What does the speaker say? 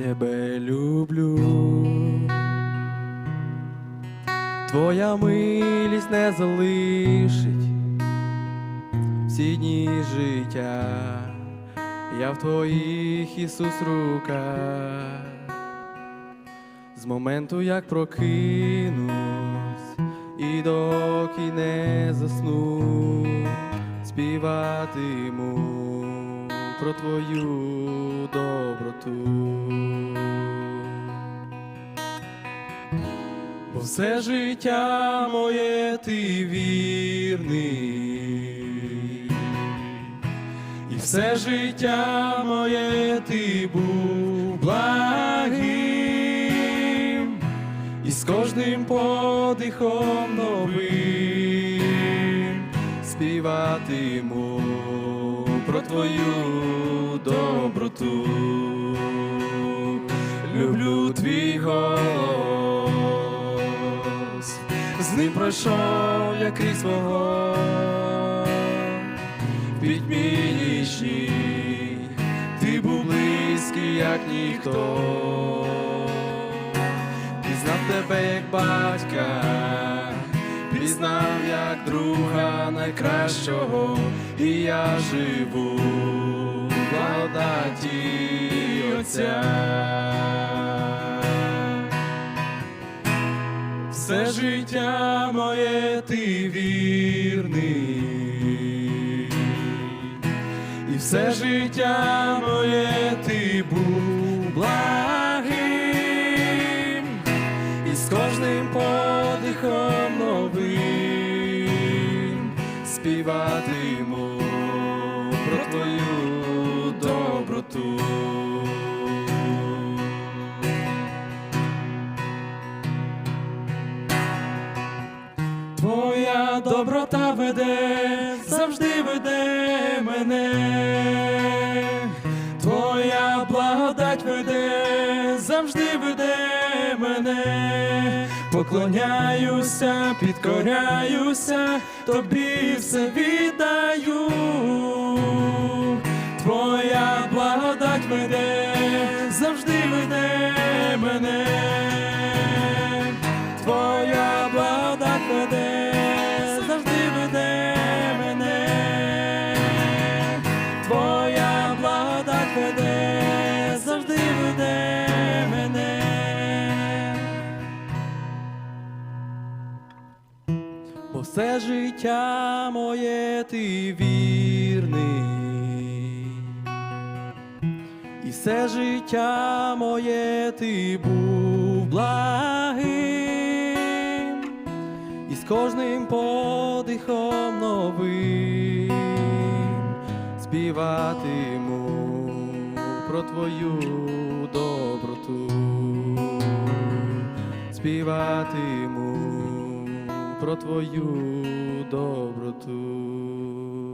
тебе люблю. Твоя милість не залишить всі дні життя, я в твоїх Ісус руках. З моменту, як прокинусь, і доки не засну, співатиму про твою доброту. Бо все життя моє ти вірний, і все життя моє ти був благим, і з кожним подихом новим співатиму про твою доброту. Люблю твій голос, з ним пройшов я крізь вогонь, в пітьмі нічній, ти був близький, як ніхто, пізнав тебе як батька, пізнав як друга найкращого, і я живу в благодаті Отця. Все життя моє ти вірний, і все життя співатиму про твою доброту. Твоя доброта веде, завжди веде мене, Твоя благодать веде, завжди веде мене, поклоняюся, підкоряюся, тобі все віддаю. Твоя благодать веде, завжди веде мене. Все життя моє ти вірний, і все життя моє ти був благим, і з кожним подихом новим співатиму про твою доброту, співатиму про твою доброту.